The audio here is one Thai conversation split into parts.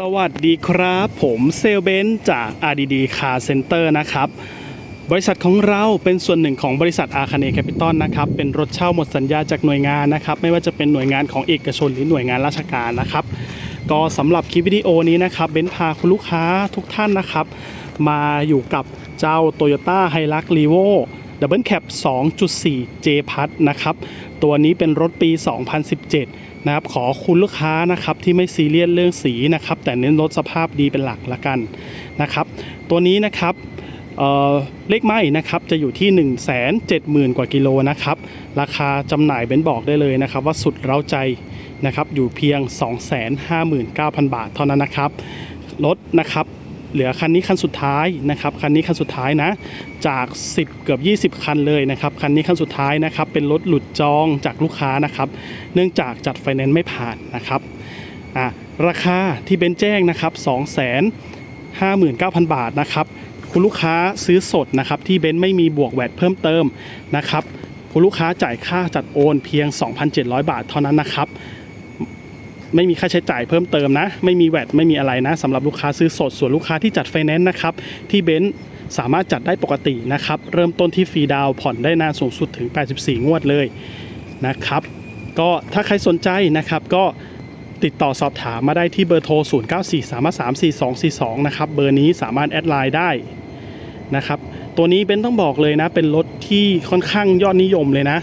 สวัสดีครับผมเซลเบนจาก RDD Car Center นะครับ บริษัทของเราเป็นส่วนหนึ่งของบริษัทอาคาเนแคปิตอลนะครับ เป็นรถเช่าหมดสัญญาจากหน่วยงานนะครับ ไม่ว่าจะเป็นหน่วยงานของเอกชนหรือหน่วยงานราชการนะครับ ก็สำหรับคลิปวิดีโอนี้นะครับเบนพาคุณลูกค้าทุกท่านนะครับ มาอยู่กับเจ้า Toyota h i l u x r e v o Double Cab 2.4 J พัทนะครับ ตัวนี้เป็นรถปี 2017 นะครับขอคุณลูกค้านะครับที่ไม่ซีเรียสเรื่องสีนะครับ แต่เน้นรถสภาพดีเป็นหลักละกันนะครับ ตัวนี้นะครับเออเลขไม้นะครับจะอยู่ที่ 1 7 0 0 0 0 กว่ากิโลนะครับ ราคาจำหน่ายเบนบอกได้เลยนะครับ ว่าสุดเร้าใจนะครับอยู่เพียง 259,000 บาทเท่านั้นนะครับรถนะครับ เหลือคันนี้คันสุดท้ายนะครับคันนี้คันสุดท้ายนะ จาก 10 เกือบ 20 คันเลยนะครับคันนี้คันสุดท้ายนะครับเป็นรถหลุดจองจากลูกค้านะครับ เนื่องจากจัดไฟแนนซ์ไม่ผ่านนะครับอะราคาที่เบนแจ้งนะครับ 259,000 บาทนะครับคุณลูกค้าซื้อสดนะครับที่เบนไม่มีบวกแวดเพิ่มเติมนะครับคุณลูกค้าจ่ายค่าจัดโอนเพียง 2,700 บาทเท่านั้นนะครับ ไม่มีค่าใช้จ่ายเพิ่มเติมนะ ไม่มีแวดไม่มีอะไรนะสำหรับลูกค้าซื้อสดส่วนลูกค้าที่จัดไฟแนนซ์นะครับที่เบนซ์สามารถจัดได้ปกตินะครับ เริ่มต้นที่ฟรีดาวผ่อนได้นานสูงสุดถึง 84 งวดเลยนะครับ ก็ถ้าใครสนใจนะครับก็ติดต่อสอบถามมาได้ที่เบอร์โทร 0943344242 นะครับ เบอร์นี้สามารถแอดไลน์ได้นะครับ ตัวนี้เบนซ์ต้องบอกเลยนะ เป็นรถที่ค่อนข้างยอดนิยมเลยนะ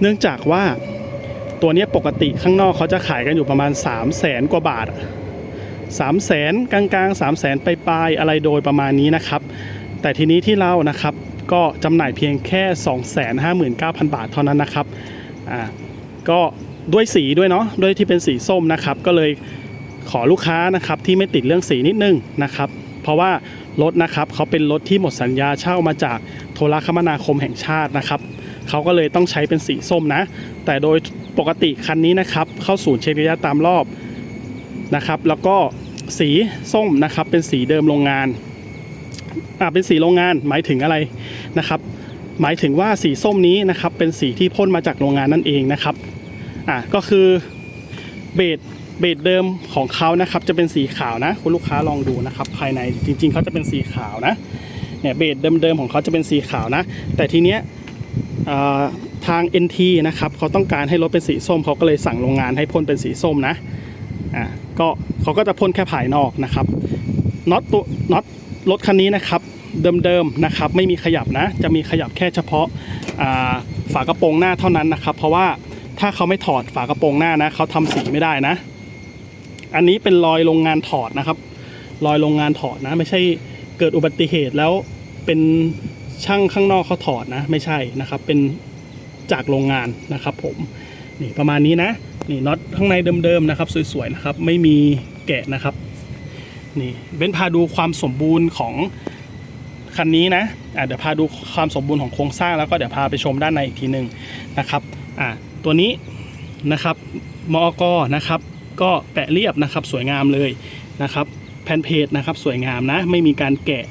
เนื่องจากว่า ตัวนี้ปกติข้างนอกเขาจะขายกันอยู่ประมาณ 3 0 0แสนกว่าบาท3 0 0แสนกลางๆ 3 0 0แสนปลายๆอะไรโดยประมาณนี้นะครับ แต่ทีนี้ที่เรานะครับก็จำหน่ายเพียงแค่ 259,000 บาทเท่านั้นนะครับอ่าก็ด้วยสีด้วยเนาะด้วยที่เป็นสีส้มนะครับ ก็เลยขอลูกค้านะครับที่ไม่ติดเรื่องสีนิดนึงนะครับ เพราะว่ารถนะครับเขาเป็นรถที่หมดสัญญาเช่ามาจากโทรคมนาคมแห่งชาตินะครับ เขาก็เลยต้องใช้เป็นสีส้มนะ แต่โดยปกติคันนี้นะครับ เข้าศูนย์เช็คระยะตามรอบนะครับ แล้วก็สีส้มนะครับ เป็นสีเดิมโรงงานอ่าเป็นสีโรงงานหมายถึงอะไรนะครับ หมายถึงว่าสีส้มนี้นะครับ เป็นสีที่พ่นมาจากโรงงานนั่นเองนะครับอ่าก็คือเบสเบสเดิมของเขานะครับจะเป็นสีขาวนะคุณลูกค้าลองดูนะครับ ภายในจริงๆเขาจะเป็นสีขาวนะเนี่ยเบสเดิมๆของเขาจะเป็นสีขาวนะ แต่ทีเนี้ย ทาง NT นะครับเขาต้องการให้รถเป็นสีส้มเขาก็เลยสั่งโรงงานให้พ่นเป็นสีส้มนะอ่าก็เขาก็จะพ่นแค่ภายนอกนะครับน็อตตัวน็อตรถคันนี้นะครับเดิมๆนะครับไม่มีขยับนะ จะมีขยับแค่เฉพาะฝากระโปรงหน้าเท่านั้นนะครับ เพราะว่าถ้าเขาไม่ถอดฝากระโปรงหน้านะเขาทำสีไม่ได้นะ อันนี้เป็นรอยโรงงานถอดนะครับ รอยโรงงานถอดนะ ไม่ใช่เกิดอุบัติเหตุแล้วเป็น ช่างข้างนอกเขาถอดนะไม่ใช่นะครับเป็นจากโรงงานนะครับผมนี่ประมาณนี้นะนี่น็อตข้างในเดิมๆนะครับสวยๆนะครับไม่มีแกะนะครับนี่เบนพาดูความสมบูรณ์ของคันนี้นะอะเดี๋ยวพาดูความสมบูรณ์ของโครงสร้างแล้วก็เดี๋ยวพาไปชมด้านในอีกทีหนึ่งนะครับอะตัวนี้นะครับมอกนะครับก็แปะเรียบนะครับสวยงามเลยนะครับแผ่นเพจนะครับสวยงามนะไม่มีการแกะ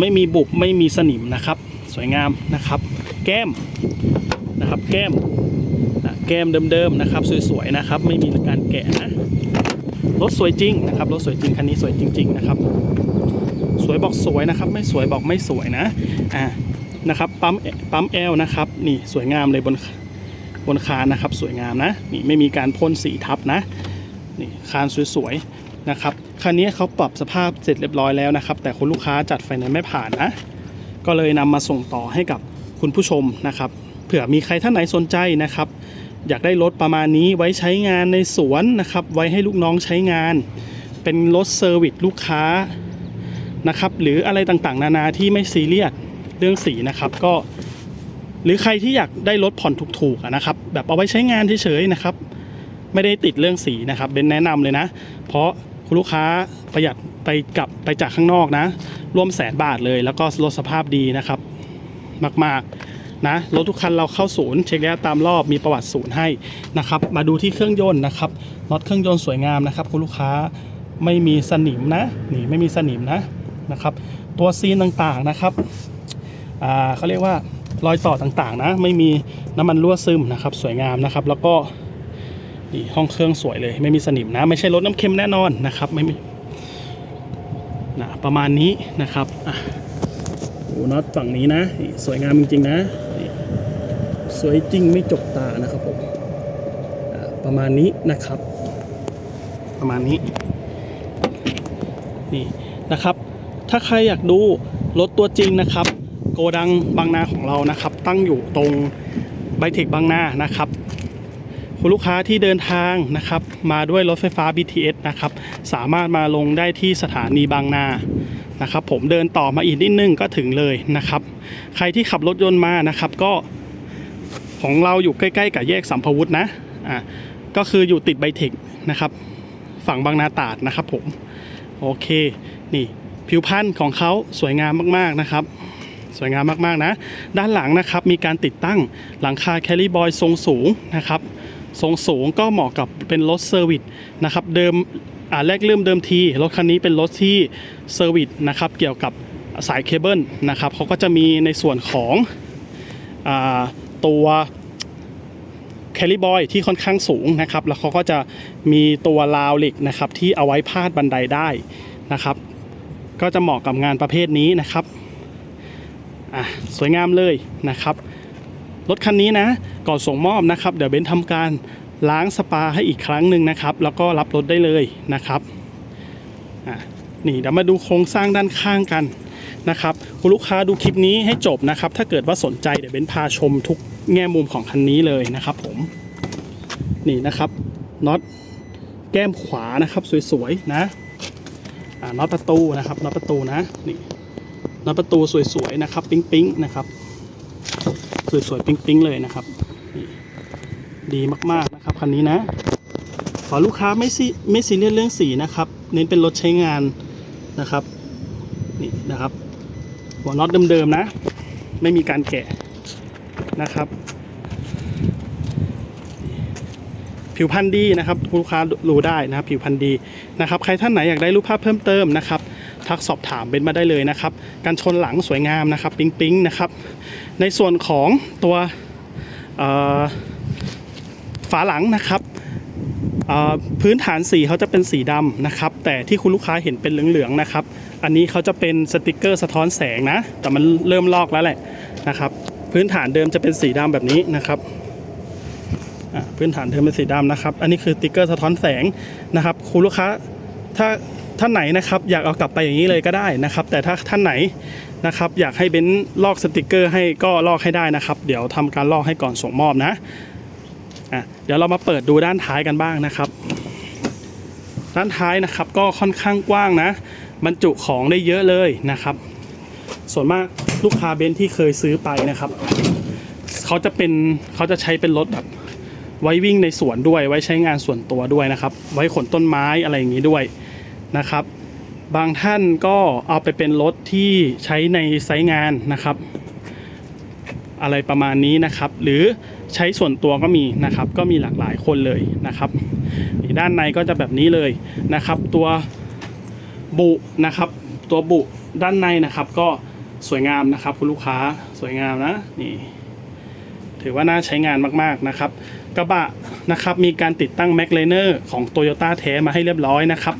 ไม่มีบุบไม่มีสนิมนะครับ สวยงามนะครับ แก้มนะครับแก้มอะแก้มเดิมๆนะครับ สวยๆนะครับ ไม่มีการแกะนะรถสวยจริงนะครับรถสวยจริงคันนี้สวยจริง ๆ นะครับ สวยบอกสวยนะครับ ไม่สวยบอกไม่สวยนะอ่านะครับปั๊มปั๊มแอลนะครับ นี่สวยงามเลยบนบนคานนะครับ สวยงามนะนี่ไม่มีการพ่นสีทับนะนี่คานสวยๆนะครับ คันนี้เขาปรับสภาพเสร็จเรียบร้อยแล้วนะครับ แต่คุณลูกค้าจัดไฟแนนซ์ไม่ผ่านนะ ก็เลยนำมาส่งต่อให้กับคุณผู้ชมนะครับ เผื่อมีใครท่านไหนสนใจนะครับ อยากได้รถประมาณนี้ไว้ใช้งานในสวนนะครับ ไว้ให้ลูกน้องใช้งาน เป็นรถเซอร์วิสลูกค้านะครับ หรืออะไรต่างๆ นานาที่ไม่ซีเรียสเรื่องสีนะครับก็ หรือใครที่อยากได้รถผ่อนถูกๆนะครับ แบบเอาไว้ใช้งานเฉยๆนะครับ ไม่ได้ติดเรื่องสีนะครับเบนแนะนำเลยนะ เพราะ คุณลูกค้าประหยัดไปกลับไปจากข้างนอกนะ ร่วมแสนบาทเลย แล้วก็รถสภาพดีนะครับ มากๆนะรถทุกคันเราเข้าศูนย์เช็คระยะตามรอบมีประวัติศูนย์ให้นะครับ มาดูที่เครื่องยนต์นะครับน็อตเครื่องยนต์สวยงามนะครับคุณลูกค้าไม่มีสนิมนะนี่ไม่มีสนิมนะนะครับ ตัวซีนต่างๆนะครับอ่าเขาเรียกว่ารอยต่อต่างๆนะ ไม่มีน้ำมันรั่วซึมนะครับ สวยงามนะครับ แล้วก็ นี่ห้องเครื่องสวยเลย ไม่มีสนิมนะ ไม่ใช่รถน้ำเค็มแน่นอนนะครับ ไม่มีนะประมาณนี้นะครับอะโอ้น็อตฝั่งนี้นะ สวยงามจริงๆนะสวยจริงไม่จกตานะครับผมประมาณนี้นะครับ ประมาณนี้นี่นะครับ ถ้าใครอยากดูรถตัวจริงนะครับ โกดังบางนาของเรานะครับ ตั้งอยู่ตรงไบเทคบางนานะครับ คุณลูกค้าที่เดินทางนะครับ มาด้วยรถไฟฟ้า BTS นะครับ สามารถมาลงได้ที่สถานีบางนานะครับ ผมเดินต่อมาอีกนิดนึงก็ถึงเลยนะครับ ใครที่ขับรถยนต์มานะครับก็ของเราอยู่ใกล้ๆ กับแยกสัมภวุฒินะอะก็คืออยู่ติดไบเทคนะครับ ฝั่งบางนาตาดนะครับผม โอเค นี่ผิวพรรณของเขาสวยงามมากๆนะครับ สวยงามมากๆนะ ด้านหลังนะครับมีการติดตั้งหลังคาแคลริบอยทรงสูงนะครับ ทรงสูงก็เหมาะกับเป็นรถเซอร์วิสนะครับเดิมอ่าแรกเริ่มเดิมทีรถคันนี้เป็นรถที่เซอร์วิสนะครับเกี่ยวกับสายเคเบิลนะครับเขาก็จะมีในส่วนของอาตัวแคลิบอยที่ค่อนข้างสูงนะครับ แล้วเขาก็จะมีตัวราวเหล็กนะครับที่เอาไว้พาดบันไดได้นะครับ ก็จะเหมาะกับงานประเภทนี้นะครับอะสวยงามเลยนะครับ รถคันนี้นะ ก่อนส่งมอบนะครับ เดี๋ยวเบนซ์ทำการล้างสปาให้อีกครั้งหนึ่งนะครับ แล้วก็รับรถได้เลยนะครับอะนี่เดี๋ยวมาดูโครงสร้างด้านข้างกันนะครับคุณลูกค้าดูคลิปนี้ให้จบนะครับ ถ้าเกิดว่าสนใจเดี๋ยวเบนซ์พาชมทุกแง่มุมของคันนี้เลยนะครับผมนี่นะครับน็อตแก้มขวานะครับสวยๆนะอ่าน็อตประตูนะครับน็อตประตูนะนี่น็อตประตูสวยๆนะครับ ปิ๊งๆนะครับ สวยๆปิ๊งๆเลยนะครับ ดีมากๆนะครับคันนี้นะ ขอลูกค้าไม่ซีไม่ซีเรียสเรื่องสีนะครับ เน้นเป็นรถใช้งานนะครับนี่นะครับ หัวน็อตเดิมๆนะ ไม่มีการแกะนะครับ ผิวพันธุ์ดีนะครับลูกค้ารู้ได้นะครับผิวพันธุ์ดีนะครับ ใครท่านไหนอยากได้รูปภาพเพิ่มเติมนะครับทักสอบถามเบนมาได้เลยนะครับ การชนหลังสวยงามนะครับ ปิ๊งๆนะครับ ในส่วนของตัวฝาหลังนะครับพื้นฐานสีเขาจะเป็นสีดำนะครับ แต่ที่คุณลูกค้าเห็นเป็นเหลืองๆนะครับ อันนี้เขาจะเป็นสติกเกอร์สะท้อนแสงนะ แต่มันเริ่มลอกแล้วแหละนะครับ พื้นฐานเดิมจะเป็นสีดำแบบนี้นะครับพื้นฐานเดิมเป็นสีดำนะครับ อันนี้คือสติกเกอร์สะท้อนแสงนะครับ คุณลูกค้าถ้า ท่านไหนนะครับอยากเอากลับไปอย่างนี้เลยก็ได้นะครับ แต่ถ้าท่านไหนนะครับอยากให้เบนซ์ลอกสติกเกอร์ให้ก็ลอกให้ได้นะครับ เดี๋ยวทำการลอกให้ก่อนส่งมอบนะอะเดี๋ยวเรามาเปิดดูด้านท้ายกันบ้างนะครับ ด้านท้ายนะครับก็ค่อนข้างกว้างนะ บรรจุของได้เยอะเลยนะครับ ส่วนมากลูกค้าเบนซ์ที่เคยซื้อไปนะครับเขาจะเป็นเขาจะใช้เป็นรถแบบไว้วิ่งในสวนด้วย ไว้ใช้งานส่วนตัวด้วยนะครับ ไว้ขนต้นไม้อะไรอย่างนี้ด้วย นะครับ บางท่านก็เอาไปเป็นรถที่ใช้ในไซต์งานนะครับ อะไรประมาณนี้นะครับ หรือใช้ส่วนตัวก็มีนะครับ ก็มีหลากหลายคนเลยนะครับ ด้านในก็จะแบบนี้เลยนะครับ ตัวบุนะครับ ตัวบุด้านในนะครับก็สวยงามนะครับ คุณลูกค้าสวยงามนะนี่ถือว่าน่าใช้งานมากๆนะครับ กระบะนะครับมีการติดตั้งแม็กไลเนอร์ของ t o y ยต้แท้มาให้เรียบร้อยนะครับ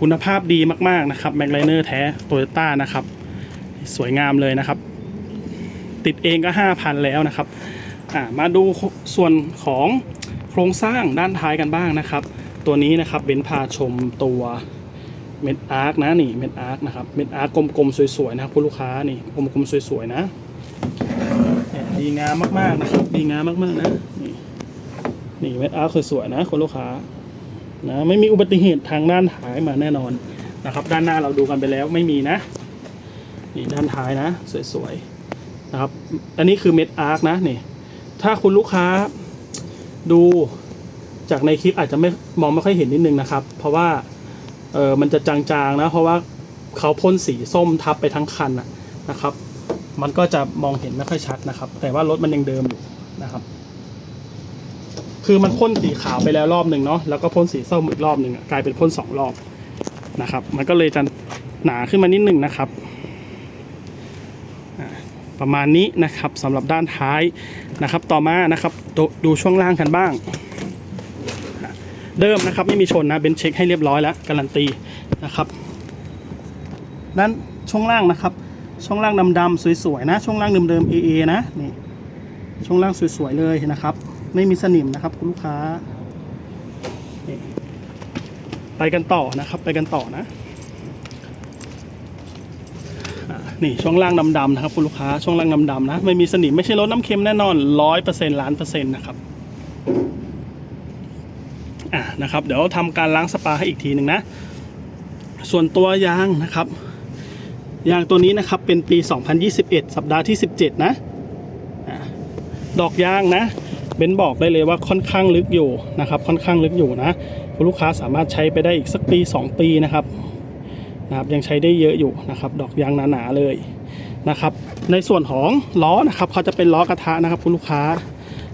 คุณภาพดีมากๆนะครับแม็กไลเนอร์แท้โตโยต้านะครับ สวยงามเลยนะครับ ติดเองก็ 5,000 แล้วนะครับมาดูส่วนของโครงสร้างด้านท้ายกันบ้างนะครับ ตัวนี้นะครับเบนพาชมตัวเม็ดอาร์คนะนี่เม็ดอาร์คนะครับเม็ดอาร์คกลมๆสวยๆนะครับคุณลูกค้านี่กลมๆสวยๆนะดีงามมากๆนะครับดีงามมากๆนะนี่นี่เม็ดอาร์คสวยๆนะคุณลูกค้า นะไม่มีอุบัติเหตุทางด้านท้ายมาแน่นอนนะครับ ด้านหน้าเราดูกันไปแล้วไม่มีนะนี่ด้านท้ายนะสวยๆนะครับ อันนี้คือเม็ดอาร์คนะนี่ถ้าคุณลูกค้าดูจากในคลิปอาจจะไม่มองไม่ค่อยเห็นนิดนึงนะครับ เพราะว่าเออมันจะจางๆนะ เพราะว่าเขาพ่นสีส้มทับไปทั้งคันนะนะครับ มันก็จะมองเห็นไม่ค่อยชัดนะครับ แต่ว่ารถมันยังเดิมอยู่นะครับ คือมันพ่นสีขาวไปแล้วรอบหนึ่งเนาะแล้วก็พ่นสีส้มอีกรอบหนึ่งกลายเป็นพ่นสองรอบนะครับ มันก็เลยจะหนาขึ้นมานิดหนึ่งนะครับ ประมาณนี้นะครับสำหรับด้านท้ายนะครับ ต่อมานะครับดดูช่วงล่างกันบ้าง เดิมนะครับไม่มีชนนะเบนเช็คให้เรียบร้อยแล้วการันตีนะครับด้านช่วงล่างนะครับ ช่วงล่างดำๆสวยๆนะ ช่วงล่างเดิมๆ AA นะนี่ช่วงล่างสวยๆเลยนะครับ ไม่มีสนิมนะครับ คุณลูกค้า ไปกันต่อนะครับ ไปกันต่อนะนี่ช่วงล่างดำๆนะครับคุณลูกค้าช่วงล่างดำๆนะไม่มีสนิมไม่ใช่รถน้ำเค็มแน่นอนร้อยเปอร์เซ็นต์ล้านเปอร์เซ็นต์นะครับอะนะครับ เดี๋ยวทำการล้างสปาให้อีกทีหนึ่งนะ ส่วนตัวยางนะครับยางตัวนี้นะครับเป็นปี 2021 สัปดาห์ที่ 17 นะอะดอกยางนะ เบนบอกได้เลยว่าค่อนข้างลึกอยู่นะครับ ค่อนข้างลึกอยู่นะคุณลูกค้าสามารถใช้ไปได้อีกสักปี 2 ปีนะครับนะครับยังใช้ได้เยอะอยู่นะครับ ดอกยางหนาๆเลยนะครับ ในส่วนของล้อนะครับเขาจะเป็นล้อกระทะนะครับคุณลูกค้า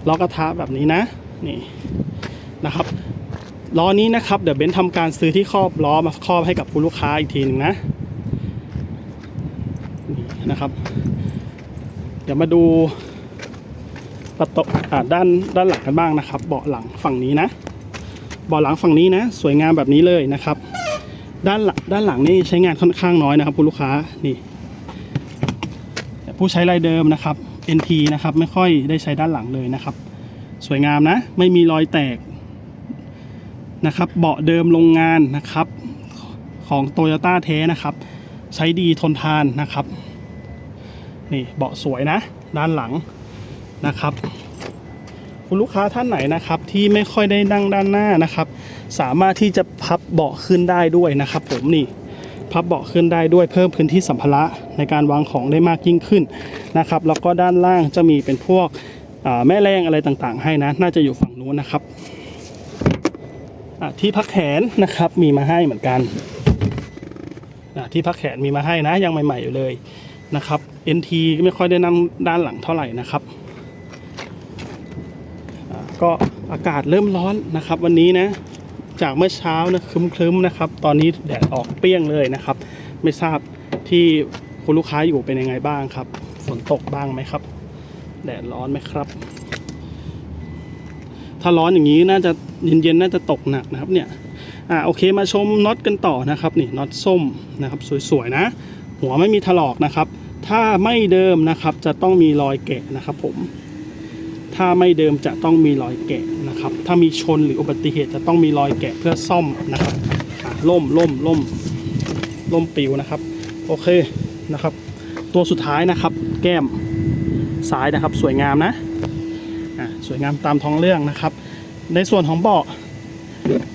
ล้อกระทะแบบนี้นะนี่นะครับล้อนี้นะครับเดี๋ยวเบนทำการซื้อที่ครอบล้อมาครอบให้กับคุณลูกค้าอีกทีหนึ่งนะนี่นะครับ เดี๋ยวมาดู ประตูด้านด้านหลังกันบ้างนะครับ เบาะหลังฝั่งนี้นะ เบาะหลังฝั่งนี้นะ สวยงามแบบนี้เลยนะครับ ด้านหลังด้านหลังนี่ใช้งานค่อนข้างน้อยนะครับคุณลูกค้านี่ผู้ใช้รายเดิมนะครับ NT นะครับไม่ค่อยได้ใช้ด้านหลังเลยนะครับ สวยงามนะ ไม่มีรอยแตกนะครับ เบาะเดิมโรงงานนะครับ ของโตโยต้าเทนะครับ ใช้ดีทนทานนะครับ นี่เบาะสวยนะ ด้านหลัง นะครับ คุณลูกค้าท่านไหนนะครับที่ไม่ค่อยได้นั่งด้านหน้านะครับ สามารถที่จะพับเบาะขึ้นได้ด้วยนะครับ ผมนี่พับเบาะขึ้นได้ด้วยเพิ่มพื้นที่สัมภาระในการวางของได้มากยิ่งขึ้นนะครับ แล้วก็ด้านล่างจะมีเป็นพวกแม่แรงอะไรต่างๆ ให้นะ น่าจะอยู่ฝั่งนู้นนะครับที่พักแขนนะครับมีมาให้เหมือนกันที่พักแขนมีมาให้นะยังใหม่ๆอยู่เลยนะครับ NT ไม่ค่อยได้นั่งด้านหลังเท่าไหร่นะครับ ก็อากาศเริ่มร้อนนะครับ วันนี้นะจากเมื่อเช้านะครึ้มๆนะครับ ตอนนี้แดดออกเปรี้ยงเลยนะครับ ไม่ทราบที่คุณลูกค้าอยู่เป็นยังไงบ้างครับ ฝนตกบ้างไหมครับ แดดร้อนไหมครับ ถ้าร้อนอย่างนี้น่าจะเย็นๆน่าจะตกหนักนะครับเนี่ยอ่าโอเคมาชมน็อตกันต่อนะครับนี่น็อตส้มนะครับ สวยๆนะ หัวไม่มีถลอกนะครับ ถ้าไม่เดิมนะครับจะต้องมีรอยแกะนะครับผม ถ้าไม่เดิมจะต้องมีรอยแกะนะครับ ถ้ามีชนหรืออุบัติเหตุจะต้องมีรอยแกะเพื่อซ่อมนะครับอะล่มล่มล่มล่มปิวนะครับ โอเคนะครับ ตัวสุดท้ายนะครับ แก้มซ้ายนะครับ สวยงามนะอะสวยงามตามท้องเรื่องนะครับ ในส่วนของเบาะ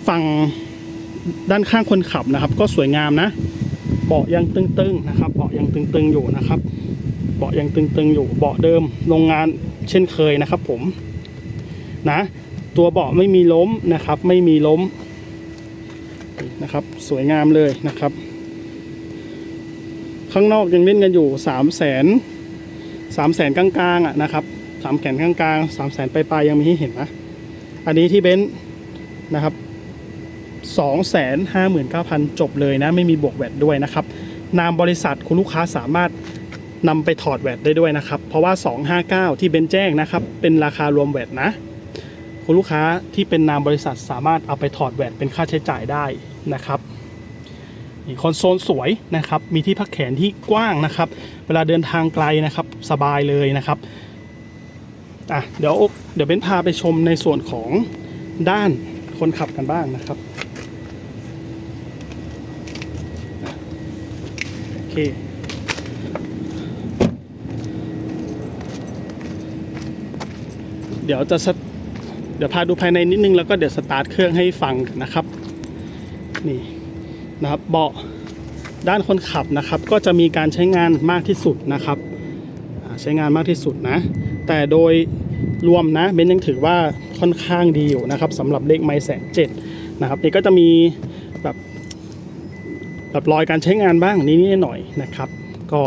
ฝั่งด้านข้างคนขับนะครับ ก็สวยงามนะเบาะยังตึงๆนะครับเบาะยังตึงๆอยู่นะครับเบาะยังตึงๆอยู่เบาะเดิมโรงงาน เช่นเคยนะครับผมนะตัวเบาะไม่มีล้มนะครับ ไม่มีล้มนะครับ สวยงามเลยนะครับ ข้างนอกยังเล่นกันอยู่สามแสนสามแสนกลางๆอะนะครับสามแขนกลางๆสามแสนปลายๆยังมีให้เห็นนะอันนี้ที่เบนซ์นะครับสองแสนห้าหมื่นเก้าพันจบเลยนะ ไม่มีบวกแวดด้วยนะครับ นามบริษัทคุณลูกค้าสามารถ นำไปถอดแวดได้ด้วยนะครับ เพราะว่า 259 ที่เบนแจ้งนะครับ เป็นราคารวมแวดนะ คุณลูกค้าที่เป็นนามบริษัทสามารถเอาไปถอดแวดเป็นค่าใช้จ่ายได้นะครับคอนโซลสวยนะครับ มีที่พักแขนที่กว้างนะครับ เวลาเดินทางไกลนะครับ สบายเลยนะครับอะเดี๋ยวเดี๋ยวเบนพาไปชมในส่วนของด้านคนขับกันบ้างนะครับ โอเค เดี๋ยวจะเดี๋ยวพาดูภายในนิดนึงแล้วก็เดี๋ยวสตาร์ทเครื่องให้ฟังนะครับนี่นะครับเบาะด้านคนขับนะครับ ก็จะมีการใช้งานมากที่สุดนะครับใช้งานมากที่สุดนะ แต่โดยรวมนะเบนยังถือว่าค่อนข้างดีอยู่นะครับสำหรับเลขไม้แสนเจ็ดนะครับนี่ก็จะมีแบบแบบรอยการใช้งานบ้างนิดๆหน่อยนะครับ ก็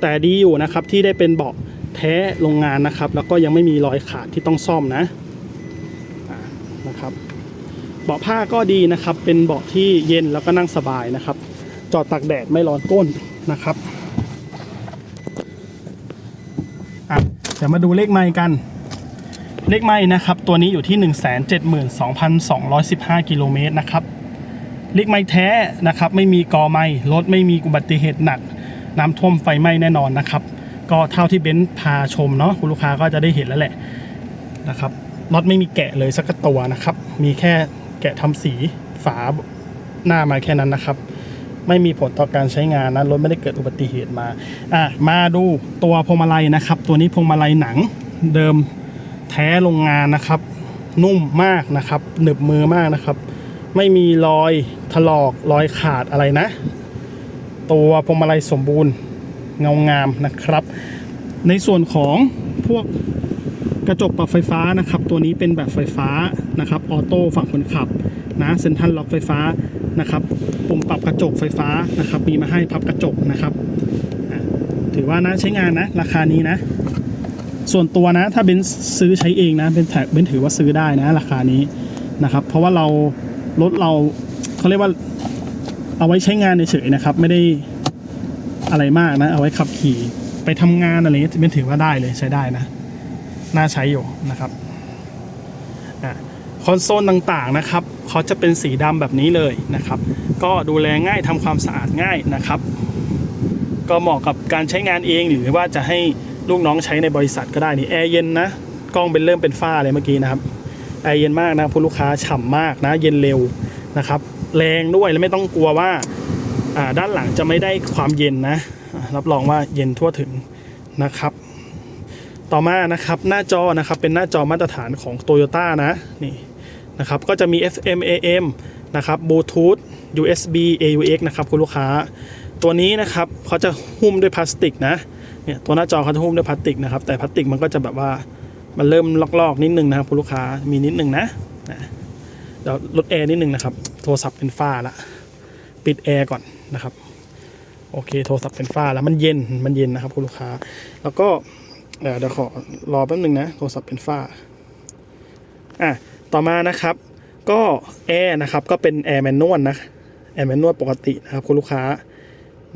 แต่ดีอยู่นะครับที่ได้เป็นเบาะ แท้โรงงานนะครับ แล้วก็ยังไม่มีรอยขาดที่ต้องซ่อมนะนะครับ เบาะผ้าก็ดีนะครับ เป็นเบาะที่เย็นแล้วก็นั่งสบายนะครับ จอดตากแดดไม่ร้อนก้นนะครับอะเดี๋ยวมาดูเลขไมค์กัน เลขไม่นะครับ ตัวนี้อยู่ที่ 172,215 กิโลเมตรนะครับเลขไม้แท้นะครับ ไม่มีกอไม้รถไม่มีอุบัติเหตุหนัก น้ำท่วมไฟไหม้แน่นอนนะครับ ก็เท่าที่เบนซ์พาชมเนาะคุณลูกค้าก็จะได้เห็นแล้วแหละนะครับรถไม่มีแกะเลยสักตัวนะครับ มีแค่แกะทำสีฝาหน้ามาแค่นั้นนะครับ ไม่มีผลต่อการใช้งานนะรถไม่ได้เกิดอุบัติเหตุมาอะมาดูตัวพวงมาลัยนะครับ ตัวนี้พวงมาลัยหนังเดิมแท้โรงงานนะครับ นุ่มมากนะครับ หนึบมือมากนะครับ ไม่มีรอยถลอกรอยขาดอะไรนะ ตัวพวงมาลัยสมบูรณ์ เงางามนะครับ ในส่วนของพวกกระจกปรับไฟฟ้านะครับ ตัวนี้เป็นแบบไฟฟ้านะครับออโต้ฝั่งคนขับนะเซ็นทรัลล็อกไฟฟ้านะครับปุ่มปรับกระจกไฟฟ้านะครับ มีมาให้พับกระจกนะครับ ถือว่านะใช้งานนะ ราคานี้นะ ส่วนตัวนะ ถ้าเบนซื้อใช้เองนะเบนถือเบนถือว่าซื้อได้นะ ราคานี้นะครับ เพราะว่าเรารถเราเขาเรียกว่าเอาไว้ใช้งานเฉยๆนะครับ ไม่ได้ อะไรมากนะ เอาไว้ขับขี่ไปทำงานอะไรเงี้ยเป็นถือว่าได้เลยใช้ได้นะ น่าใช้อยู่นะครับคอนโซลต่างๆนะครับเขาจะเป็นสีดำแบบนี้เลยนะครับ ก็ดูแลง่ายทำความสะอาดง่ายนะครับ ก็เหมาะกับการใช้งานเองหรือว่าจะให้ลูกน้องใช้ในบริษัทก็ได้นี่แอร์เย็นนะกล้องเป็นเริ่มเป็นฝ้าเลยเมื่อกี้นะครับแอร์เย็นมากนะคุณลูกค้าฉ่ำมากนะ เย็นเร็วนะครับ แรงด้วยและไม่ต้องกลัวว่า ด้านหลังจะไม่ได้ความเย็นนะรับรองว่าเย็นทั่วถึงนะครับ ต่อมานะครับหน้าจอนะครับเป็นหน้าจอมาตรฐานของ Toyota นะนี่นะครับก็จะมี FM AM นะครับบลูทูธ USB AUX นะครับคุณลูกค้า ตัวนี้นะครับเขาจะหุ้มด้วยพลาสติกนะเนี่ยตัวหน้าจอเขาจะหุ้มด้วยพลาสติกนะครับแต่พลาสติกมันก็จะแบบว่ามันเริ่มลอกๆนิดนึงนะครับคุณลูกค้ามีนิดนึงนะนะเดี๋ยวลดแอร์นิดนึงนะครับ โทรศัพท์เป็นฝ้าละ ปิดแอร์ก่อน นะครับ โอเคโทรศัพท์เป็นฝ้าแล้วมันเย็นมันเย็นนะครับคุณลูกค้า แล้วก็เดี๋ยวเดี๋ยวขอรอแป๊บนึงนะ โทรศัพท์เป็นฝ้าอะต่อมานะครับ ก็แอร์นะครับก็เป็นแอร์แมนนวลนะแอร์แมนนวลปกตินะครับคุณลูกค้า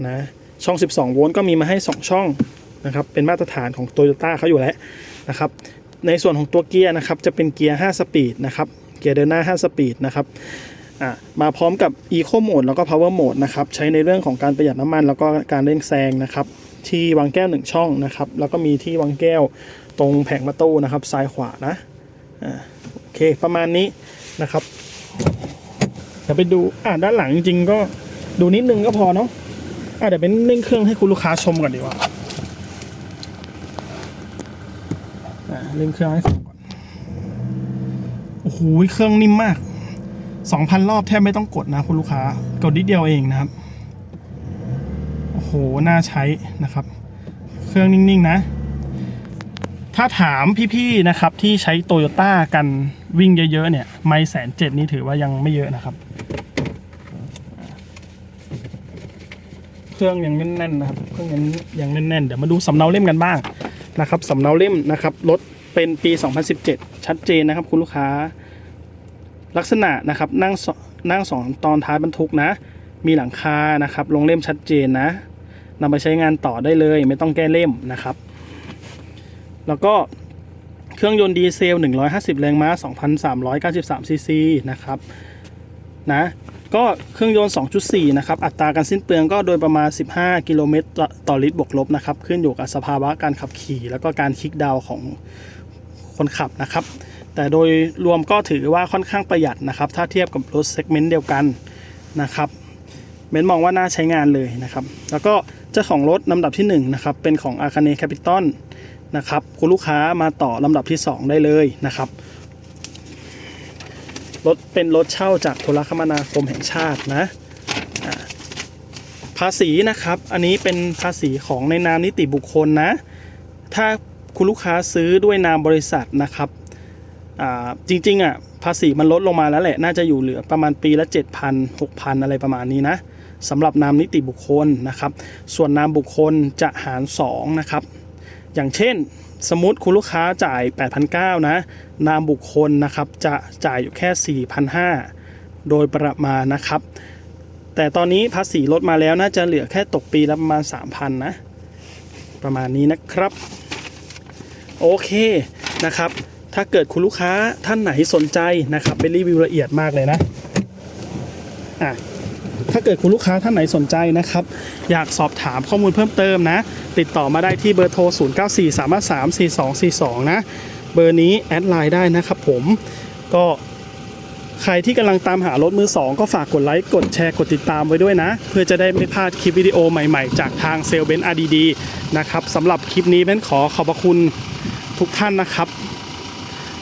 นะช่อง 12 โวลต์ก็มีมาให้ 2 ช่องนะครับเป็นมาตรฐานของ Toyota เขาอยู่แล้วนะครับในส่วนของตัวเกียร์นะครับจะเป็นเกียร์ 5 สปีดนะครับเกียร์เดินหน้า 5 สปีดนะครับ อ่ามาพร้อมกับ Eco Mode แล้วก็ Power Mode นะครับ ใช้ในเรื่องของการประหยัดน้ำมัน แล้วก็การเร่งแซงนะครับ ที่วางแก้ว1ช่องนะครับ แล้วก็มีที่วางแก้วตรงแผงประตูนะครับ ซ้ายขวานะอ่าโอเค ประมาณนี้นะครับเดี๋ยวไปดูอ่าด้านหลังจริงๆก็ดูนิดนึงก็พอเนาะอะเดี๋ยวเป็นเร่งเครื่องให้คุณลูกค้าชมก่อนดีกว่าอะเร่งเครื่องให้ฟังก่อนโอ้โหเครื่องนิ่มมาก 2,000 รอบแทบไม่ต้องกดนะคุณลูกค้า กดนิดเดียวเองนะครับ โอ้โห น่าใช้นะครับ เครื่องนิ่ง ๆ นะ ถ้าถามพี่ๆนะครับที่ใช้โตโยต้ากันวิ่งเยอะ ๆ เนี่ย ไม่แสนเจ็ดนี่ถือว่ายังไม่เยอะนะครับ เครื่องยังแน่นๆนะครับ เครื่องยังยังแน่นๆ เดี๋ยวมาดูสำเนาเล่มกันบ้างนะครับสำเนาเล่มนะครับรถเป็นปี 2017 ชัดเจนนะครับคุณลูกค้า ลักษณะนะครับนั่งสนั่งสองตอนท้ายบรรทุกนะ มีหลังคานะครับ ลงเล่มชัดเจนนะนำไปใช้งานต่อได้เลย ไม่ต้องแก้เล่มนะครับ แล้วก็เครื่องยนต์ดีเซล 150 แรงม้า 2,393 ซีซีนะครับนะก็เครื่องยนต์ 2.4 นะครับ อัตราการสิ้นเปลืองก็โดยประมาณ 15 กิโลเมตรต่อลิตรบวกลบนะครับ ขึ้นอยู่กับสภาวะการขับขี่ แล้วก็การคลิกดาวของคนขับนะครับ แต่โดยรวมก็ถือว่าค่อนข้างประหยัดนะครับ ถ้าเทียบกับรถเซกเมนต์เดียวกันนะครับเบนมองว่าน่าใช้งานเลยนะครับ แล้วก็เจ้าของรถลำดับที่1นะครับเป็นของ a r c a n e Capital นะครับคุณลูกค้ามาต่อลำดับที่ 2 ได้เลยนะครับรถเป็นรถเช่าจากโทรคมนาคมแห่งชาตินะภาษีนะครับ อันนี้เป็นภาษีของในนามนิติบุคคลนะ ถ้าคุณลูกค้าซื้อด้วยนามบริษัทนะครับ จริงๆอะภาษีมันลดลงมาแล้วแหละ น่าจะอยู่เหลือประมาณปีละ 7,000 6,000 อะไรประมาณนี้นะสำหรับนามนิติบุคคลนะครับ ส่วนนามบุคคลจะหาร 2 นะครับ อย่างเช่น สมมติคุณลูกค้าจ่าย 8,900นะ นามบุคคลนะครับจะจ่ายอยู่แค่ 4,500 โดยประมาณนะครับ แต่ตอนนี้ภาษีลดมาแล้วน่าจะเหลือแค่ตกปีละประมาณ 3,000 นะ ประมาณนี้นะครับ โอเคนะครับ ถ้าเกิดคุณลูกค้าท่านไหนสนใจนะครับเป็นรีวิวละเอียดมากเลยนะอะถ้าเกิดคุณลูกค้าท่านไหนสนใจนะครับ อยากสอบถามข้อมูลเพิ่มเติมนะ ติดต่อมาได้ที่เบอร์โทร 094334242 นะ เบอร์นี้แอดไลน์ได้นะครับผมก็ใครที่กำลังตามหารถมือ 2 ก็ฝากกดไลค์ กดแชร์ กดติดตามไว้ด้วยนะ เพื่อจะได้ไม่พลาดคลิปวิดีโอใหม่ๆ จากทางเซลเบนอาร์ดีนะครับสำหรับคลิปนี้เบนขอขอบพระคุณทุกท่านนะครับ